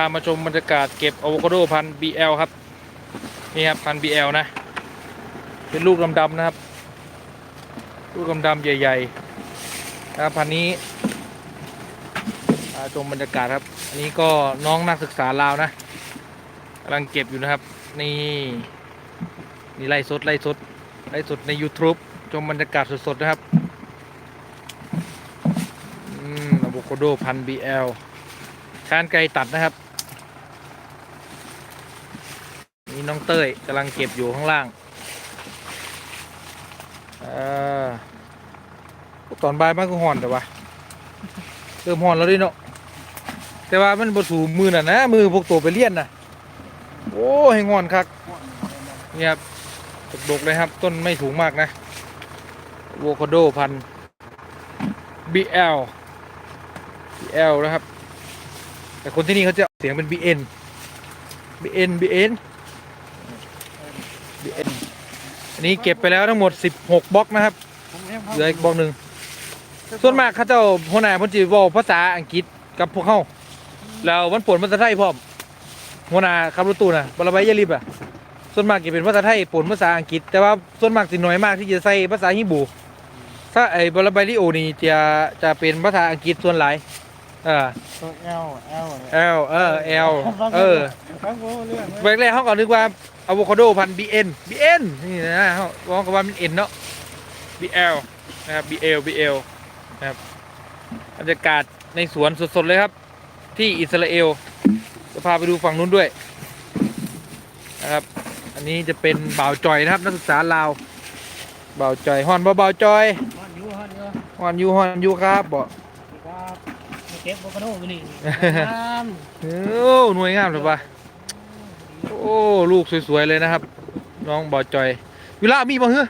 ามาชมบรรยากาศเก็บอะโวคาโดพันธุ์ BL ครับ นี่ครับพันธุ์ BL นะ เป็นลูกดำๆนะครับ ลูกดำๆใหญ่ๆนะครับพันธุ์นี้พาชมบรรยากาศครับ อันนี้ก็น้องนักศึกษาลาวนะกำลังเก็บอยู่นะครับ นี่นี่ไล่สดไล่สดไล่สดใน YouTube ชมบรรยากาศสดๆนะครับอืมอะโวคาโดพัน BL คานไกลตัดนะครับ น้องเต้ยกำลังเก็บอยู่ข้างล่างอตอนบ่ายมันก็ห่อนแต่ว่าเริ่มห่อนแล้วดิเนาะแต่ว่ามันบสูมือน่ะนะ มือพวกตัวไปเลี้ยนน่ะ โอ้ให้งอนคักนี่ยครับดกๆเลยครับ ต้นไม่สูงมากนะโวคาโดพัน BL BL นะครับ แต่คนที่นี่เขาจะเสียงเป็น BN BN BN BN อันนี้ เก็บไปแล้วทั้งหมด 16บล็อกนะครับเหลืออีกบล็อกหนึ่งส่วนมากเขาเจ้าหัวหน้าเพ่นจีเวาภาษาอังกฤษกับพวกเขาแล้วมันปนภาษาไทยพร้อมหัวหน้าขับรถตู้น่ะบลาใบยาลิบอะส่วนมากจะเป็นภาษาไทยปนภาษาอังกฤษ แต่ว่าส่วนมากสิน้อยมากที่จะใส่ภาษาฮิบรูถ้าไอ้บลาใบลิโอนี่จะจะเป็นภาษาอังกฤษส่วนหลายเออตัว L L เนี่ย L เออ L เออฟังผมเรื่องแรกแรกเขาก็นึกว่า อะโวคาโดพัน BN BN นี่นะเขาบอกกันว่ามัน N เนาะ BL นะครับ BL BL นะครับบรรยากาศในสวนสดๆเลยครับ ที่อิสราเอลจะพาไปดูฝั่งนู้นด้วยนะครับ อันนี้จะเป็นบ่าวจอยนะครับ นักศึกษาลาวบ่าวจอยฮอนบ่บ่าวจอยฮอนอยู่ฮอนอยู่ฮอนยูฮอนยูครับบ่ครับมาเก็บโบคาโดกันนี่น้ำโอ้หน่วยงามเลยปะโอ้ลูกสวยๆเลยนะครับ น้องบ่าวจอยเวลามีบ่เฮ้อ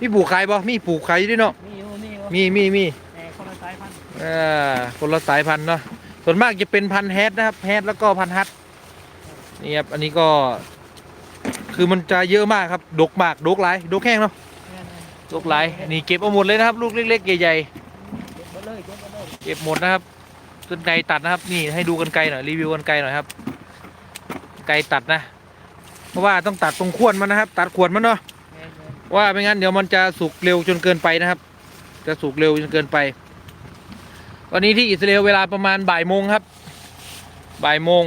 มีปลูกขายบ่มีปลูกขายอยู่ด้วยเนาะมีอยู่มีอยู่มีมีมีแต่คนละสายพันธุ์อ่าคนละสายพันธุ์เนาะส่วนมากจะเป็นพันธุ์แฮดนะครับแฮดแล้วก็พันธุ์ฮัทนี่ครับอันนี้ก็ คือมันจะเยอะมากครับดกมากดกหลายดกแห้งเนาะดกหลายนี่เก็บเอาหมดเลยนะครับ ลูกเล็กๆใหญ่เก็บหมดเลยเก็บหมดเลย ๆเก็บหมดนะครับกันไกรตัดนะครับ นี่ให้ดูกันไกรหน่อยรีวิวกันไกรหน่อยครับ ไกรตัดนะ เพราะว่าต้องตัดตรงขวนมันนะครับ ตัดขวนมันเนาะว่าไม่งั้นเดี๋ยวมันจะสุกเร็วจนเกินไปนะครับ จะสุกเร็วจนเกินไป วันนี้ที่อิสราเอลเวลาประมาณบ่ายโมงครับบ่ายโมง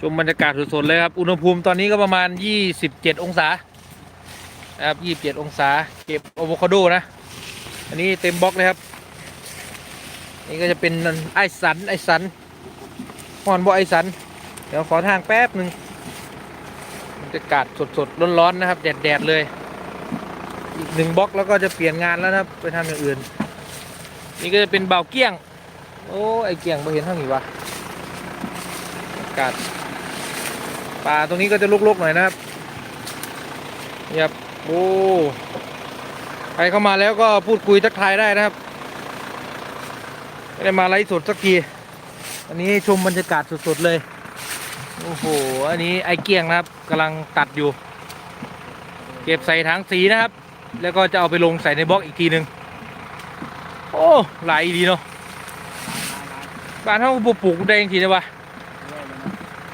ชมบรรยากาศสดๆเลยครับอุณหภูมิตอนนี้ก็ประมาณ 27 องศานะครับ 27 องศา เก็บอะโวคาโดนะ อันนี้เต็มบล็อกเลยครับ นี่ก็จะเป็นไอสันไอสันฮอนบ่ไอสัน ดี๋ยวขอทางแป๊บหนึ่งบรรยากาศสดๆร้อนๆนะครับ แดดๆเลยอีกหนึ่งบล็อกแล้วก็จะเปลี่ยนงานแล้วนะไปทำอย่างอื่น นี่ก็จะเป็นเบาเกี้ยง โอ้ไอเกี้ยงไปเห็นทางนี้วะอากาศป่าตรงนี้ก็จะลกๆหน่อยนะครับนี่ครับโอ้ใครเข้ามาแล้วก็พูดคุยทักทายได้นะครับไม่ได้มาไลฟ์สดสักทีอันนี้ชมบรรยากาศสดๆเลย โอ้โห อันนี้ไอเกี้ยงนะครับกำลังตัดอยู่ เก็บใส่ถังสีนะครับ แล้วก็จะเอาไปลงใส่ในบล็อกอีกทีหนึ่งโอ้หลายดีเนาะบ้านเขาปลูกปลูกได้ยังทีนะวะ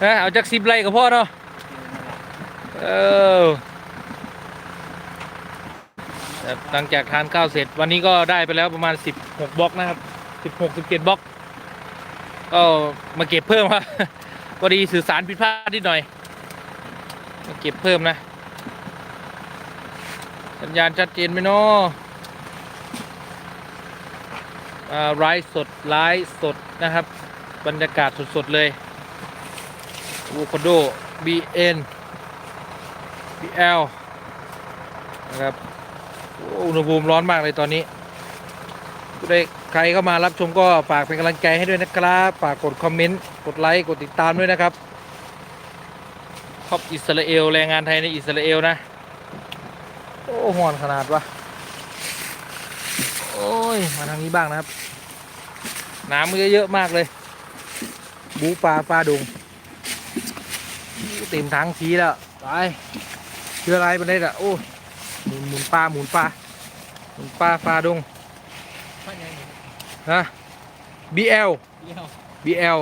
เอ้ยเอาจากสิบไร่กับพ่อเนาะเออหลังจากทานข้าวเสร็จวันนี้ก็ได้ไปแล้วประมาณ 16บล็อกนะครับ 16 17บล็อก ก็มาเก็บเพิ่มครับ พอดีสื่อสารผิดพลาดนิดหน่อยมาเก็บเพิ่มนะ สัญญาณชัดเจนไหมเนาะอ่าไลฟ์สดไลฟ์สดนะครับ บรรยากาศสด ๆ เลยวูคาโด BN BL นะครับ อุณหภูมิร้อนมากเลยตอนนี้ผู้ใด ใครเข้ามารับชมก็ฝากเป็นกำลังใจให้ด้วยนะครับฝากกดคอมเมนต์กดไลค์กดติดตามด้วยนะครับขอบอิสราเอลแรงงานไทยในอิสราเอลนะ โอ้หอนขนาดวะโอ้ยมาทางนี้บ้างนะครับ น้ำมันเยอะๆมากเลย บูปลาปลาดุงเต็มทั้งทีแล้วไปเชื่ออะไรไปได้ละโอ้ยหมุนหมุนปลาหมุนปลาหมุนปลาปลาดุงพั นยังไงฮะ BL เดียว BL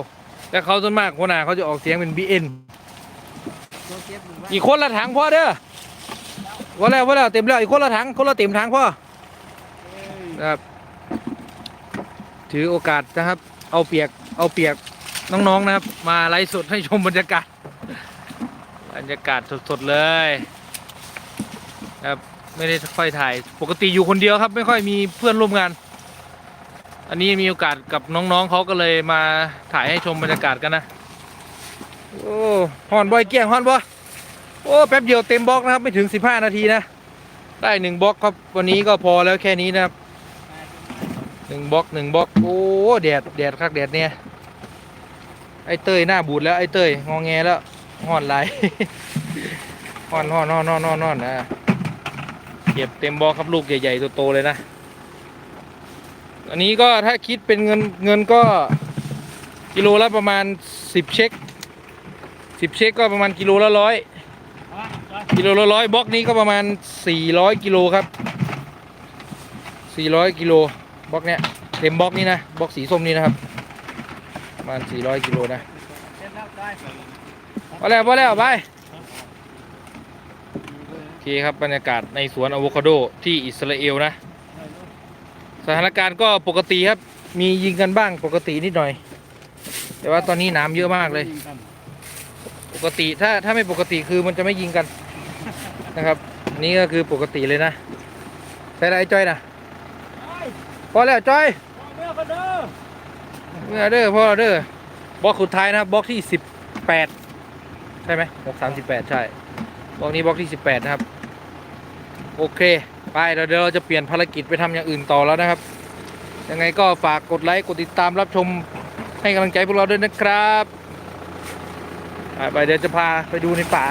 แต่เขาส่วนมากหัวหน้าเขาจะออกเสียงเป็น BN ตัวเก็บหมู่บ้านอีกคนละถังพ่อเด้อพอแล้วพอแล้วเต็มแล้วอีกคนละถังคนละเต็มถังพ่อนะครับ ถือโอกาสนะครับ เอาเปียกเอาเปียกน้องๆนะครับ มาไลฟ์สดให้ชมบรรยากาศบรรยากาศสดๆเลยครับไม่ได้ค่อยถ่าย ปกติอยู่คนเดียวครับ ไม่ค่อยมีเพื่อนร่วมงาน อันนี้มีโอกาสกับน้องๆเขาก็เลยมาถ่ายให้ชมบรรยากาศกันนะ โอ้ฮอนบอยเกี้ยงฮอนบอโอ้แป๊บเดียวเต็มบล็อกนะครับ ไม่ถึง 15 นาทีนะ ได้หนึ่งบล็อกครับวันนี้ก็พอแล้วแค่นี้นะครับหนึ่งบล็อกหนึ่งบล็อกโอ้แดดแดดคักแดดเนี่ยไอเต้ยหน้าบูดแล้วไอเต้ยงองแงแล้วฮอนไหลายฮอนฮอนฮอนฮอนฮอนฮอนนะเก็บเต็มบล็อกครับลูกใหญ่ๆโตๆเลยนะ อันนี้ก็ถ้าคิดเป็นเงินเงินก็กิโลละประมาณ10เช็คสิบเช็คก็ประมาณกิโลละร้อยกิโลละร้อยบล็อกนี้ก็ประมาณสี่ร้อยกิโลครับสี่ร้อยกิโลบล็อกเนี้ยเต็มบล็อกนี้นะบล็อกสีส้มนี้นะครับประมาณสี่ร้อยกิโลนะเสร็จแล้วจอยพอแล้วพอแล้วไปโอเคครับบรรยากาศในสวนอะโวคาโดที่อิสราเอลนะ สถานการณ์ก็ปกติครับ มียิงกันบ้างปกตินิดหน่อย แต่ว่าตอนนี้น้ำเยอะมากเลย ปกติถ้าถ้าไม่ปกติคือมันจะไม่ยิงกันนะครับนี่ก็คือปกติเลยนะใช่ไรจ้อยนะพอแล้วจ้อยเมื่อเด้อเมื่อพ่อเด้อบล็อกสุดท้ายนะครับบล็อกที่สิบแปดใช่ไหมบล็อกสามสิบแปดใช่บล็อกนี้บล็อกที่สิบแปดนะครับ โอเค ไปเดี๋ยวเดี๋ยวเราจะเปลี่ยนภารกิจไปทำอย่างอื่นต่อแล้วนะครับ ยังไงก็ฝากกดไลค์กดติดตามรับชมให้กำลังใจพวกเราด้วยนะครับไปไปเดี๋ยวจะพาไปดูในป่า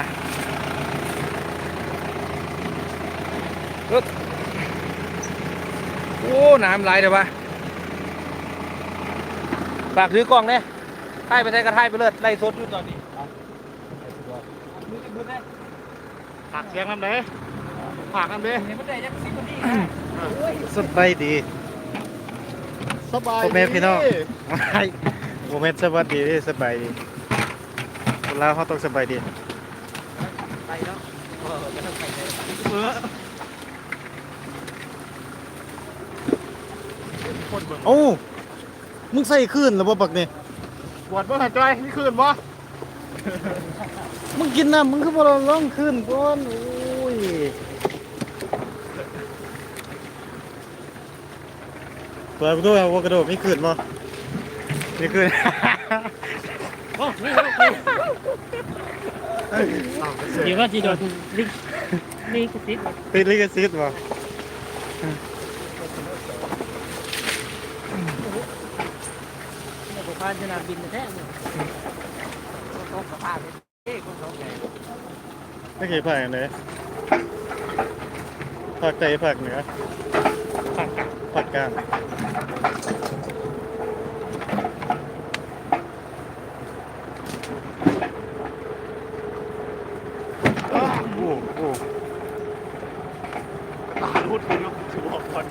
ปึ๊บโอ้น้ำไหลเดี๋ยวปะฝากถือกล้องเนี่ยถ่ายไปใช้กระถ่ายไปเลิศไล่สดอยู่ตอนนี้ฝากเสียงน้ำเด้อ ฝากน้ำเด้อเห็นมันได้ยังสิบนาทีสบายดีสบายพ่อแม่พี่น้องไม่โมเมนต์สวัสดีสบายดีคนลาวเขาต้องสบายดีไปแล้วเออไม่ต้องไปเลยเออโอ้ามึงใส่ขึ้นแล้วบ่บักนี่ปวดบ่หันจอยนี่คืนบ่มึงกินน้ำมึงคือบ่ลองขึ้นก่อนโอ้ย เปิดประตูเอาวกระโดดมีขึ้นบ่มีขึ้นโอ้นี่นี่เดี๋ยวว่าจีโดนลิงนี่กูติดติดลิขสิทธิ์บ่เนี่ยผมพานสนามบินแท้เนี่ยต้องสภาพเอ้ยคนสองใหญ่ไม่เคยผ่านกันเลยภาคใต้ภาคเหนือฝากกันภ ผัดกลางโอ้โหตาลุดเลยลูกถือบอกก่อน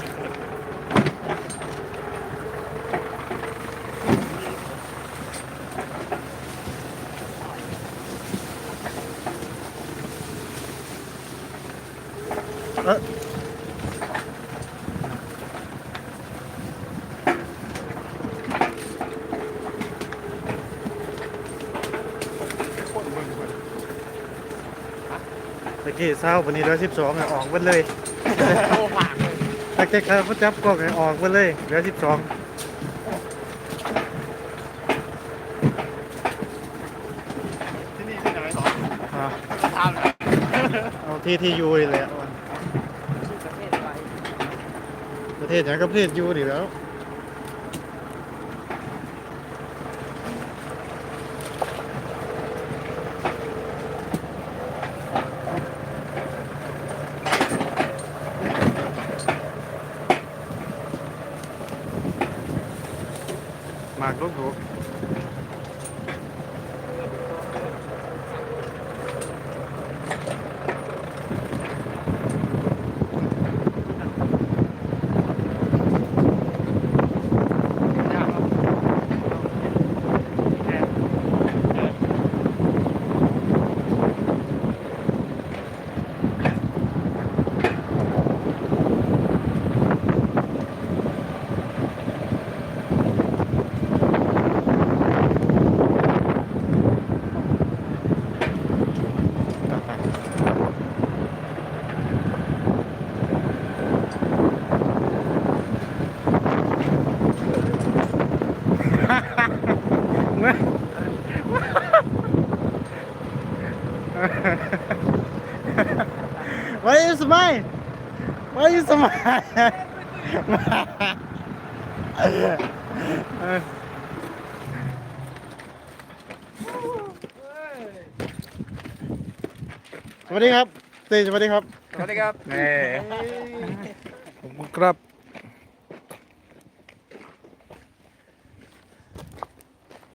ตะกี้เศร้าวันนี้ร้อยสิบสองออกหมดเลยโอ้ฝากเลยตะกี้เขาเขาจับกล้องให้ออกหมดเลยร้อยสิบสองที่นี่ที่ไหนสอนอ่าทำเลยเอาที่ที่ยูนี่แหละประเทศไปประเทศอย่างก็ประเทศยูนี่แหล้ว หมากลูกหู smile why you smile เออสวัสดีครับเต้สวัสดีครับ สวัสดีครับเอ้ขอบคุณครับ